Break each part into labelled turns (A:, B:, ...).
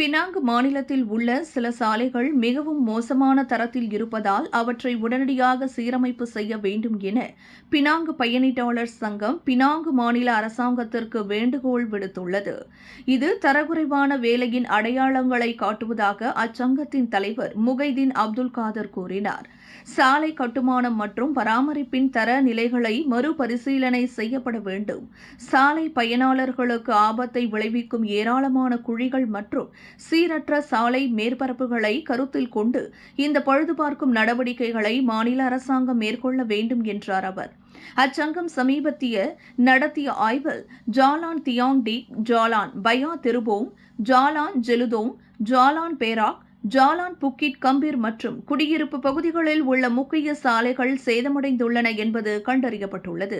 A: Penang மாநிலத்தில் உள்ள சில சாலைகள் மிகவும் மோசமான தரத்தில் இருப்பதால் அவற்றை உடனடியாக சீரமைப்பு செய்ய வேண்டும் என பினாங்கு பயணீட்டாளர் சங்கம் பினாங்கு மாநில அரசாங்கத்திற்கு வேண்டுகோள் விடுத்துள்ளது. இது தரக்குறைவான வேலையின் அடையாளங்களை காட்டுவதாக அச்சங்கத்தின் தலைவர் முகைதீன் அப்துல் காதர் கூறினார். சாலை கட்டுமானம் மற்றும் பராமரிப்பின் தர நிலைகளை மறுபரிசீலனை செய்யப்பட வேண்டும். சாலை பயனாளர்களுக்கு ஆபத்தை விளைவிக்கும் ஏராளமான குழிகள் மற்றும் சீரற்ற சாலை மேற்பரப்புகளை கருத்தில் கொண்டு இந்த பழுதுபார்க்கும் நடவடிக்கைகளை மாநில அரசாங்கம் மேற்கொள்ள வேண்டும் என்றார் அவர். அச்சங்கம் சமீபத்திய நடத்திய ஆய்வில் Jalan Thean Teik Jalan Paya Terubong Jalan Jelutong Jalan Perak Jalan Bukit Gambir மற்றும் குடியிருப்பு பகுதிகளில் உள்ள முக்கிய சாலைகள் சேதமடைந்துள்ளன என்பது கண்டறியப்பட்டுள்ளது.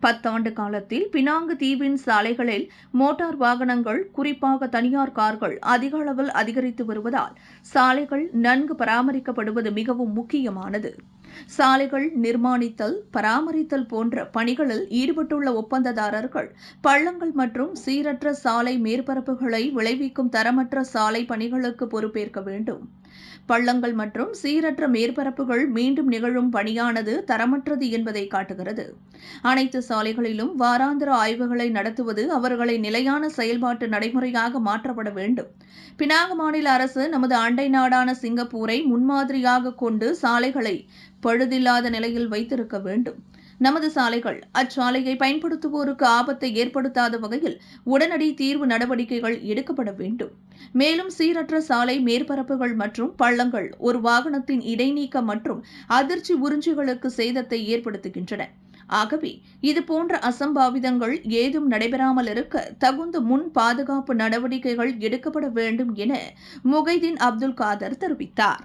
A: பத்தாண்டு காலத்தில் பினாங்கு தீவின் சாலைகளில் மோட்டார் வாகனங்கள் குறிப்பாக தனியார் கார்கள் அதிக அளவில் அதிகரித்து வருவதால் சாலைகள் நன்கு பராமரிக்கப்படுவது மிகவும் முக்கியமானது. சாலைகள் நிர்மாணித்தல் பராமரித்தல் போன்ற பணிகளில் ஈடுபட்டுள்ள ஒப்பந்ததாரர்கள் பள்ளங்கள் மற்றும் சீரற்ற சாலை மேற்பரப்புகளை விளைவிக்கும் தரமற்ற சாலை பணிகளுக்கு பொறுப்பேற்க வேண்டும். பள்ளங்கள் மற்றும் சீரற்ற மேற்பரப்புகள் மீண்டும் நிகழும் பணியானது தரமற்றது என்பதை காட்டுகிறது. அனைத்து சாலைகளிலும் வாராந்திர ஆய்வுகளை நடத்துவது அவர்களை நிலையான செயல்பாட்டு நடைமுறையாக மாற்றப்பட வேண்டும். பினாக மாநில அரசு நமது அண்டை நாடான சிங்கப்பூரை முன்மாதிரியாக கொண்டு சாலைகளை பழுதில்லாத நிலையில் வைத்திருக்க வேண்டும். நமது சாலைகள் அச்சாலையை பயன்படுத்துவோருக்கு ஆபத்தை ஏற்படுத்தாத வகையில் உடனடி தீர்வு நடவடிக்கைகள் எடுக்கப்பட வேண்டும். மேலும் சீரற்ற சாலை மேற்பரப்புகள் மற்றும் பள்ளங்கள் ஒரு வாகனத்தின் இடைநீக்கம் மற்றும் அதிர்ச்சி உறிஞ்சிகளுக்கு சேதத்தை ஏற்படுத்துகின்றன. ஆகவே இதுபோன்ற அசம்பாவிதங்கள் ஏதும் நடைபெறாமல் இருக்க தகுந்த முன் பாதுகாப்பு நடவடிக்கைகள் எடுக்கப்பட வேண்டும் என முகைதீன் அப்துல் காதர் தெரிவித்தார்.